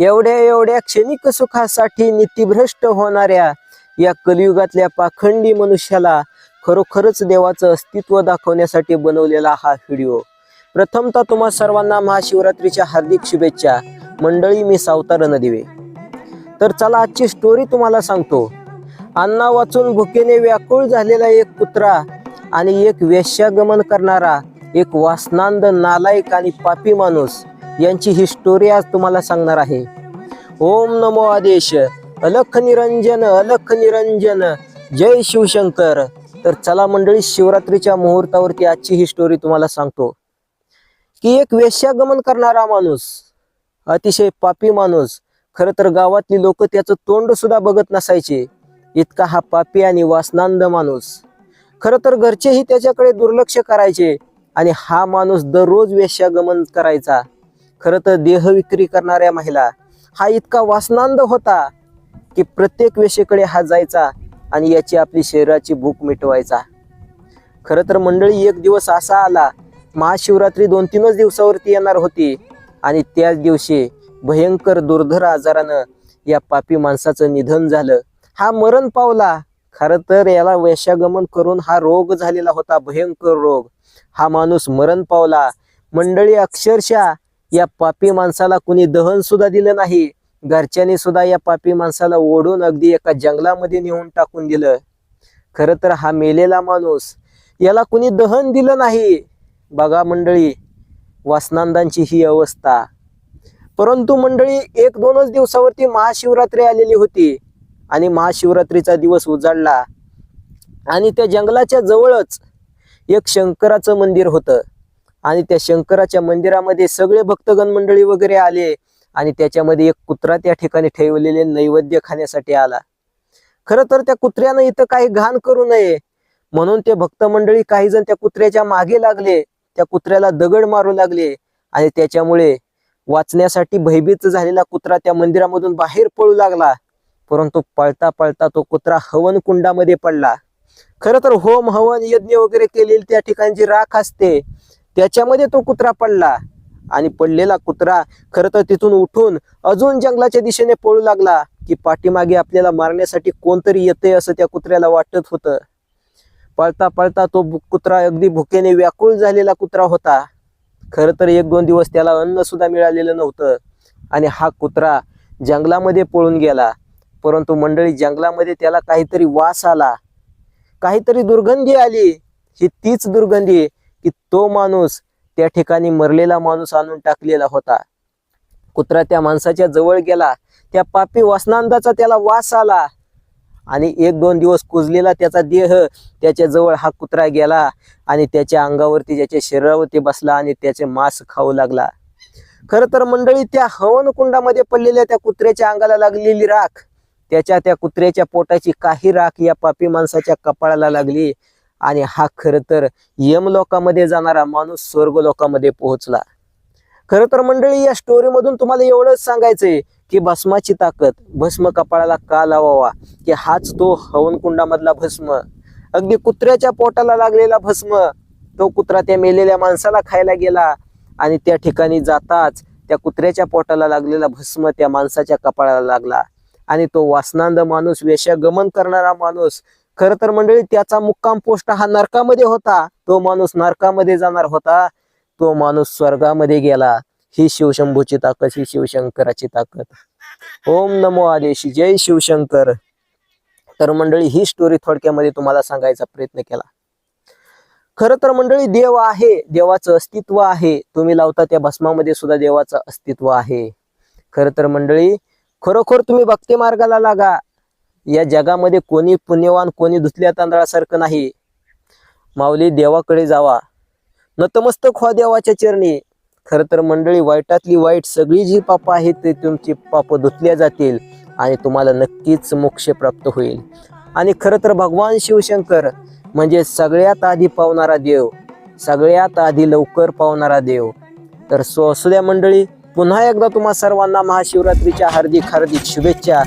एवढ्या एवढ्या क्षणिक सुखासाठी नीतीभ्रष्ट होणाऱ्या या कलियुगातल्या पाखंडी मनुष्याला खरोखरच देवाचं अस्तित्व दाखवण्यासाठी बनवलेला हा व्हिडिओ. प्रथमतः तुम्हा सर्वांना महाशिवरात्रीच्या हार्दिक शुभेच्छा. मंडळी मी सावतार नदिवे. तर चला आजची स्टोरी तुम्हाला सांगतो. अन्ना वाचून भुकेने व्याकुळ झालेला एक कुत्रा आणि एक वेश्यागमन करणारा एक वासनांद नालायक आणि पापी माणूस यांची ही स्टोरी आज तुम्हाला सांगणार आहे. ओम नमो आदेश. अलख निरंजन अलख निरंजन. जय शिवशंकर. तर चला मंडळी शिवरात्रीच्या मुहूर्तावरती आजची ही स्टोरी तुम्हाला सांगतो. की एक वेश्यागमन करणारा माणूस अतिशय पापी माणूस खर तर गावातली लोक त्याचं तोंड सुद्धा बघत नसायचे. इतका हा पापी आणि वासनांद माणूस. खर तर घरचेही त्याच्याकडे दुर्लक्ष करायचे आणि हा माणूस दररोज वेश्यागमन करायचा. खरं तर देह विक्री करणाऱ्या महिला हा इतका वासनांद होता की प्रत्येक वेशेकडे हा जायचा आणि याची आपली शरीराची भूक मिटवायचा. खरं तर मंडळी एक दिवस असा आला महाशिवरात्री दोन तीनच दिवसावरती येणार होती आणि त्याच दिवशी भयंकर दुर्धर आजारानं या पापी माणसाचं निधन झालं. हा मरण पावला. खरं तर याला वैशागमन करून हा रोग झालेला होता भयंकर रोग. हा माणूस मरण पावला. मंडळी अक्षरशः या पापी माणसाला कुणी दहन सुद्धा दिलं नाही. घरच्यांनी सुद्धा या पापी माणसाला ओढून अगदी एका जंगलामध्ये नेऊन टाकून दिलं. खरं तर हा मेलेला माणूस याला कुणी दहन दिलं नाही. बघा मंडळी वासनांदांची ही अवस्था. परंतु मंडळी एक दोनच दिवसावरती महाशिवरात्री आलेली होती आणि महाशिवरात्रीचा दिवस उजाडला आणि त्या जंगलाच्या जवळच एक शंकराचं मंदिर होतं. आणि त्या शंकराच्या मंदिरामध्ये सगळे भक्तगण मंडळी वगैरे आले आणि त्याच्यामध्ये एक कुत्रा त्या ठिकाणी ठेवलेले नैवेद्य खाण्यासाठी आला. खरं तर त्या कुत्र्यानं इथं काही घाण करू नये. म्हणून ते भक्त मंडळी काही जण त्या कुत्र्याच्या मागे लागले. त्या कुत्र्याला दगड मारू लागले आणि त्याच्यामुळे वाचण्यासाठी भयभीत झालेला कुत्रा त्या मंदिरामधून बाहेर पळू लागला. परंतु पळता पळता तो कुत्रा हवन कुंडामध्ये पडला. खरं तर होम हवन यज्ञ वगैरे केलेली त्या ठिकाणची राख असते. त्याच्यामध्ये तो कुत्रा पडला. आणि पडलेला कुत्रा खरं तर तिथून उठून अजून जंगलाच्या दिशेने पळू लागला की पाठीमागे आपल्याला मारण्यासाठी कोणतरी येते असं त्या कुत्र्याला वाटत होतं. पळता पळता तो कुत्रा अगदी भुकेने व्याकुळ झालेला कुत्रा होता. खरं तर एक दोन दिवस त्याला अन्न सुद्धा मिळालेलं नव्हतं. आणि हा कुत्रा जंगलामध्ये पळून गेला. परंतु मंडळी जंगलामध्ये त्याला काहीतरी वास आला. काहीतरी दुर्गंधी आली. ही तीच दुर्गंधी की तो माणूस त्या ठिकाणी मरलेला माणूस आणून टाकलेला होता. कुत्रा त्या माणसाच्या जवळ गेला. त्या पापी वासनांदाचा त्याला वास आला. आणि एक दोन दिवस कुजलेला त्याचा देह त्याच्याजवळ हा कुत्रा गेला आणि त्याच्या अंगावरती त्याच्या शरीरावरती बसला आणि त्याचे मांस खाऊ लागला. खरं तर मंडळी त्या हवन कुंडामध्ये पडलेल्या त्या कुत्र्याच्या अंगाला लागलेली राख त्याच्या त्या कुत्र्याच्या पोटाची काही राख या पापी माणसाच्या कपाळाला लागली. आणि हा खरं तर यम लोकामध्ये जाणारा माणूस स्वर्ग लोकामध्ये पोहोचला. खरं तर मंडळी या स्टोरीमधून तुम्हाला एवढंच सांगायचंय की भस्माची ताकद भस्म कपाळाला का लावावा? की हाच तो हवनकुंडामधला भस्म. अगदी कुत्र्याच्या पोटाला लागलेला भस्म तो कुत्रा त्या मेलेल्या माणसाला खायला गेला आणि त्या ठिकाणी जाताच त्या कुत्र्याच्या पोटाला लागलेला भस्म त्या माणसाच्या कपाळाला लागला. आणि तो वासनांद माणूस वेश्यागमन करणारा माणूस खर तर मंडळी त्याचा मुक्काम पोस्ट हा नरकामध्ये होता. तो माणूस नरकामध्ये जाणार होता. तो माणूस स्वर्गामध्ये गेला. ही शिवशंभूची ताकद ही शिवशंकराची ताकद. ओम नमो आदेश. जय शिवशंकर. तर मंडळी ही स्टोरी थोडक्यामध्ये तुम्हाला सांगायचा प्रयत्न केला. खर तर मंडळी देव आहे. देवाचं अस्तित्व आहे. तुम्ही लावता त्या भस्मामध्ये सुद्धा देवाचं अस्तित्व आहे. खरं तर मंडळी खरोखर तुम्ही भक्ती मार्गाला लागा. या जगामध्ये कोणी पुण्यवान कोणी धुतल्या तांदळासारखं नाही. माऊली देवाकडे जावा. नतमस्तक व्हा देवाच्या चरणी. खरं तर मंडळी वाईटातली वाईट सगळी जी पापं आहेत ते तुमची पापं धुतल्या जातील आणि तुम्हाला नक्कीच मोक्ष प्राप्त होईल. आणि खरं तर भगवान शिवशंकर म्हणजे सगळ्यात आधी पावणारा देव सगळ्यात आधी लवकर पावणारा देव. तर सो असू द्या मंडळी पुन्हा एकदा तुम्हा सर्वांना महाशिवरात्रीच्या हार्दिक हार्दिक शुभेच्छा.